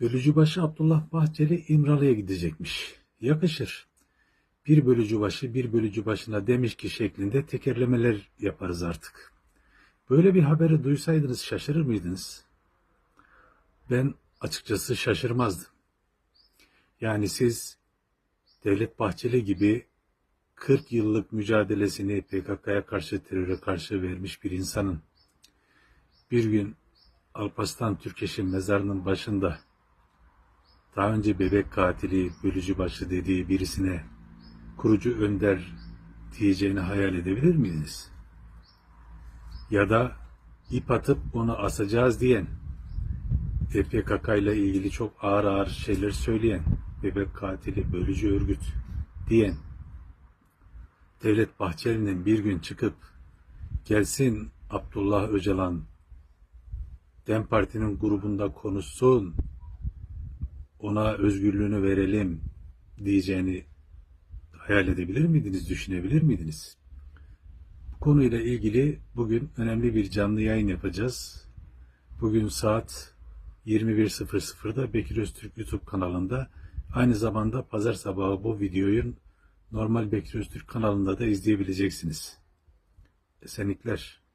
Bölücübaşı Abdullah Bahçeli İmralı'ya gidecekmiş. Yakışır. Bir bölücübaşı bir bölücübaşına demiş ki şeklinde tekerlemeler yaparız artık. Böyle bir haberi duysaydınız şaşırır mıydınız? Ben açıkçası şaşırmazdım. Yani siz Devlet Bahçeli gibi 40 yıllık mücadelesini PKK'ya karşı teröre karşı vermiş bir insanın bir gün Alparslan Türkeş'in mezarının başında daha önce bebek katili, bölücü başı dediği birisine kurucu önder diyeceğini hayal edebilir miydiniz? Ya da ip atıp onu asacağız diyen, PKK ile ilgili çok ağır ağır şeyler söyleyen, bebek katili, bölücü örgüt diyen, Devlet Bahçeli'nin bir gün çıkıp gelsin Abdullah Öcalan DEM Parti'nin grubunda konuşsun, ona özgürlüğünü verelim diyeceğini hayal edebilir miydiniz, düşünebilir miydiniz? Bu konuyla ilgili bugün önemli bir canlı yayın yapacağız. Bugün saat 21.00'da Bekir Öztürk YouTube kanalında aynı zamanda pazar sabahı bu videoyu normal Bekir Öztürk kanalında da izleyebileceksiniz. Esenlikler.